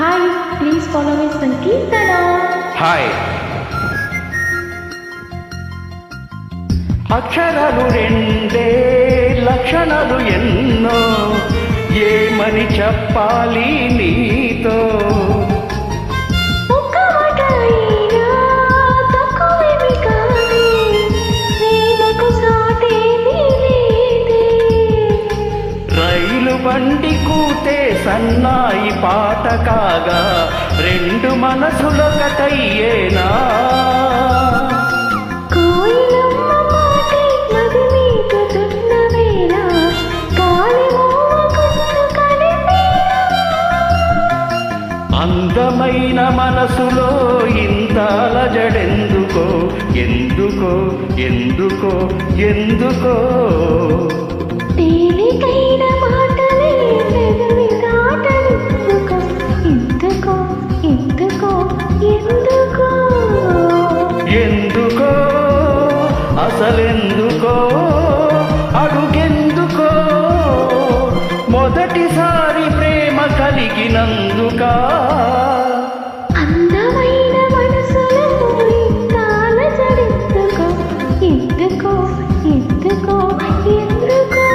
Hi please follow me Sankirtana hi అక్షరాలు రెండే లక్షణాలు ఎన్నో. ఏమని చెప్పాలి నీతో? బండి కూతే సన్నాయి పాట కాగా రెండు మనసులొకటయ్యేనా మోగుతూ కలిపేనా అందమైన మనసులో ఇంత అలజడెందుకో ఎందుకో ఎందుకో ఎందుకో? అసలెందుకో? అడుగెందుకో? మొదటిసారి ప్రేమ కలిగినందుకా? అందమైన మనసులో ఇంతాల జడెందుకో ఎందుకో? ఎందుకో? ఎందుకో?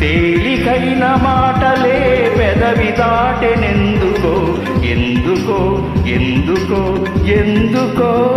తేలికైన మాటలే పెదవి దాటెనెందుకో? ఎందుకో? ఎందుకో? ఎందుకో?